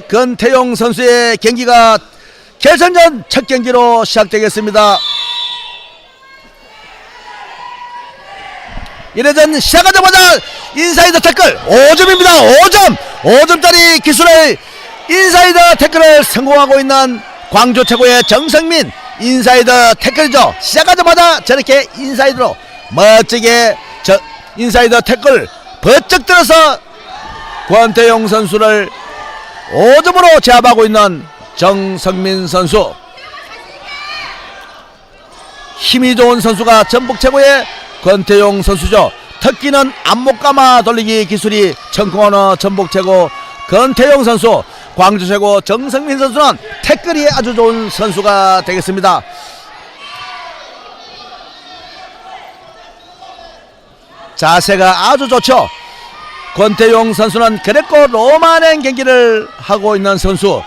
건태용 선수의 경기가 결선전 첫 경기로 시작되겠습니다. 1회전 시작하자마자 인사이드 태클 5점입니다. 5점! 5점짜리 기술을 인사이드 태클을 성공하고 있는 광주 최고의 정성민 인사이드 태클이죠. 시작하자마자 저렇게 인사이드로 멋지게 저 인사이드 태클 번쩍 들어서 권태용 선수를 5점으로 제압하고 있는 정성민 선수 힘이 좋은 선수가 전북 최고의 권태용 선수죠. 특기는 안목 감아 돌리기 기술이 청콩언어 전북 최고 권태용 선수 광주 최고 정성민 선수는 태클이 아주 좋은 선수가 되겠습니다. 자세가 아주 좋죠. 권태용 선수는 그레코 로마는 경기를 하고 있는 선수.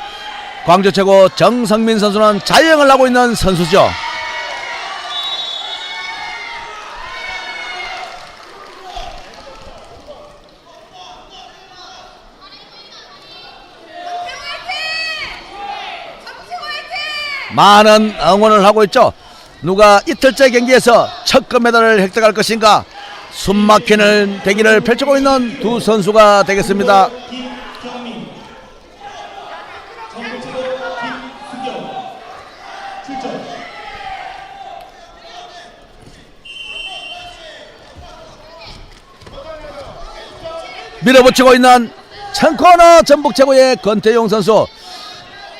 광주 최고 정성민 선수는 자유형을 하고 있는 선수죠. 많은 응원을 하고 있죠. 누가 이틀째 경기에서 첫 금메달을 획득할 것인가 숨막히는 대기를 펼치고 있는 두 선수가 되겠습니다. 밀어붙이고 있는 청코너 전북 최고의 건태용 선수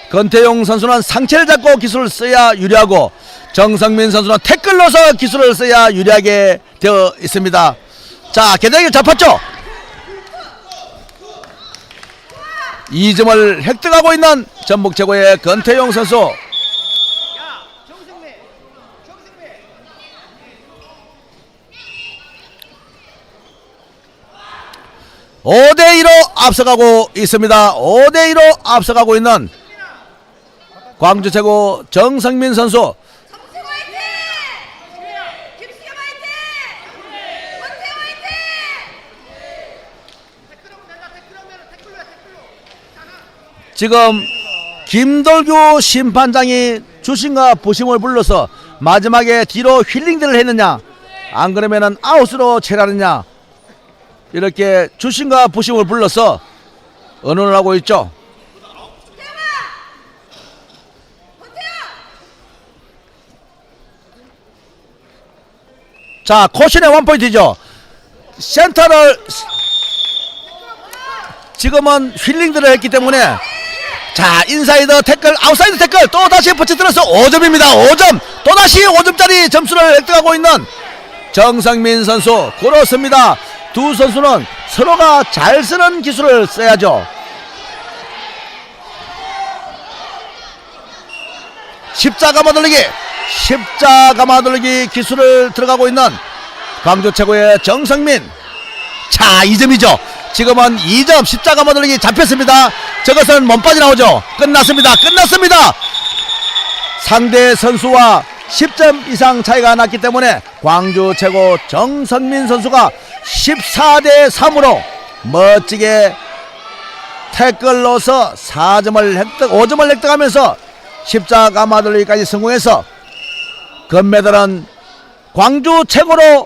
건태용 선수는 상체를 잡고 기술을 써야 유리하고 정성민 선수는 태클로서 기술을 써야 유리하게 되어 있습니다. 자, 개대기 잡았죠? 2점을 획득하고 있는 전북 최고의 건태용 선수. 오대 2로 앞서가고 있습니다. 5대 2로 앞서가고 있는 광주 최고 정성민 선수! 지금 김돌규 심판장이 주심과 부심을 불러서 마지막에 뒤로 힐링들을 했느냐 안 그러면은 아웃으로 체라느냐 이렇게 주심과 부심을 불러서 언론을 하고 있죠. 자 코신의 원포인트죠. 센터를 지금은 힐링들을 했기 때문에 자 인사이드 태클 아웃사이드 태클 또 다시 붙여들어서 5점입니다. 5점. 또다시 5점짜리 점수를 획득하고 있는 정상민 선수. 그렇습니다. 두 선수는 서로가 잘 쓰는 기술을 써야죠. 십자가 마돌리기 십자가 마돌리기 기술을 들어가고 있는 광주 최고의 정상민. 자 2점이죠. 지금은 2점 십자가 마돌리기 잡혔습니다. 저것은 몸빠지 나오죠. 끝났습니다. 끝났습니다. 상대 선수와 10점 이상 차이가 났기 때문에 광주 최고 정선민 선수가 14대 3으로 멋지게 태클로서 4점을 획득 5점을 획득하면서 십자가 마돌리기까지 성공해서 금메달은 광주 최고로